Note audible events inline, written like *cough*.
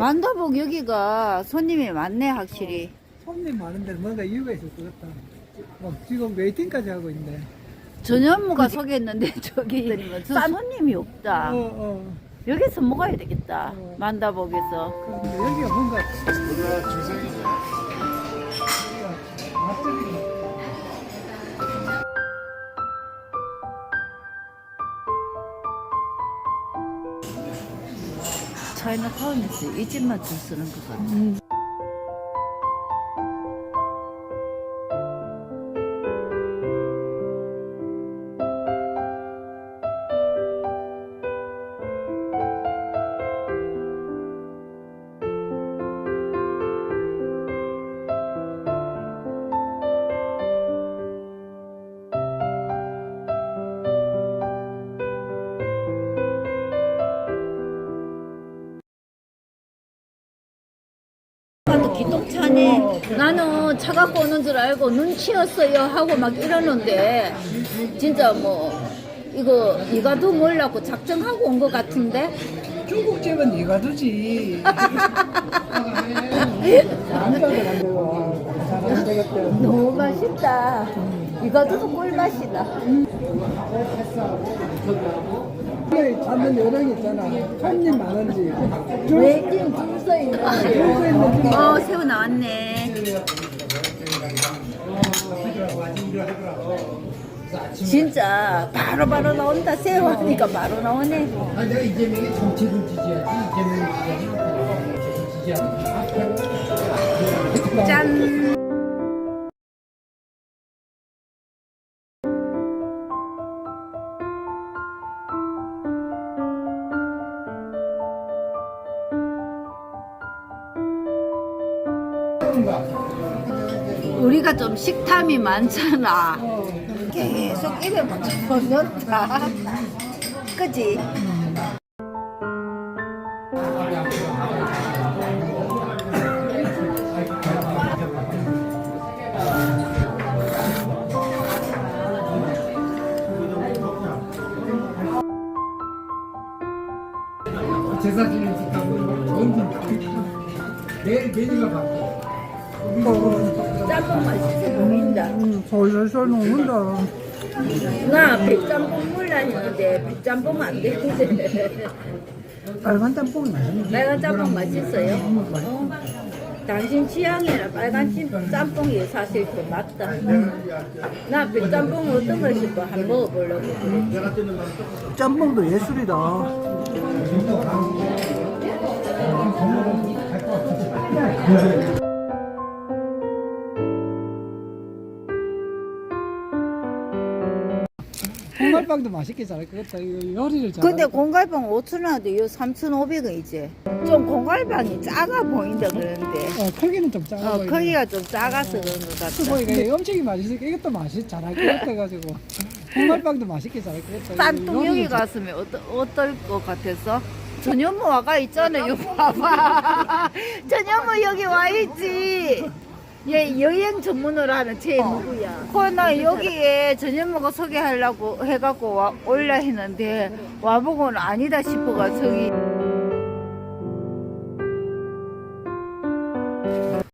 만다복 여기가 손님이 많네 확실히. 손님 많은데 뭔가 이유가 있을 것 같다. 어, 지금 웨이팅까지 하고 있네. 전현무가 소개했는데 *laughs* 저기 싼 손님이 없다. 어, 어. 여기서 먹어야 되겠다. 어. 만다복에서. 그런데 여기가 뭔가 맛집이 차이나타운에서 이 집만 줄 쓰는 것 같아. 아빠 기똥차네. 나는 차 갖고 오는 줄 알고 눈치였어요 하고 막 이러는데 진짜 뭐 이거 이가도 몰라고 작정하고 온 것 같은데 중국집은 네가 두지. 남자들 안 되고 잘안 되겠대. 너무 맛있다. 이가도 꿀맛이다. 찾는 요령 있잖아. 손님 많은지. 줄웨 어 새우 나왔네. 진짜 바로바로 나온다. 새우 하니까 바로 나오네. 아, 내가 이재명이 정치를 지지하지. 지지하지. 지지하지. 우리가 좀 식탐이 많잖아. 계속 입에 맞춰 넣다. 그지? 제사 좋은 분 매일 메뉴가 바뀌어. 짬뽕 맛있어 보인다. 솔솔솔 녹는다. 나 백짬뽕 몰라 했는데 백짬뽕 안 되는데 *laughs* 빨간 짬뽕이 맛있네. 빨간 짬뽕 맛있어요? 어. 당신 취향이라 빨간 찜- 짬뽕이 사실 더 맞다. 나 백짬뽕 어떤 걸 싶어 한번 먹어보려고. 짬뽕도 예술이다. 콩갈빵도 맛있게 잘할 것 같다. 이거 요리를 잘. 근데 공갈빵 5천 원인데 이거 3,500원이지. 좀 공갈빵이 작아 보인다 그러는데. 어 크기는 좀 작아 어, 보이네. 크기가 좀 작아서 그런 것 같다. 보이가 엄청이 맛있으니까 이것도 맛이 잘할 것 같아 가지고 콩갈빵도 맛있게 잘할 것 같다. 딴뚱 여기 잘- 갔으면 어떠, 어떨 것 같아서? 전현무 와가 있잖아요, 봐봐. *laughs* 전현무 여기 와 있지. 얘 여행 전문으로 하는 쟤 누구야? 코나 여기에 전현무가 소개하려고 해갖고 와, 올라 했는데 와보고는 아니다 싶어가 저기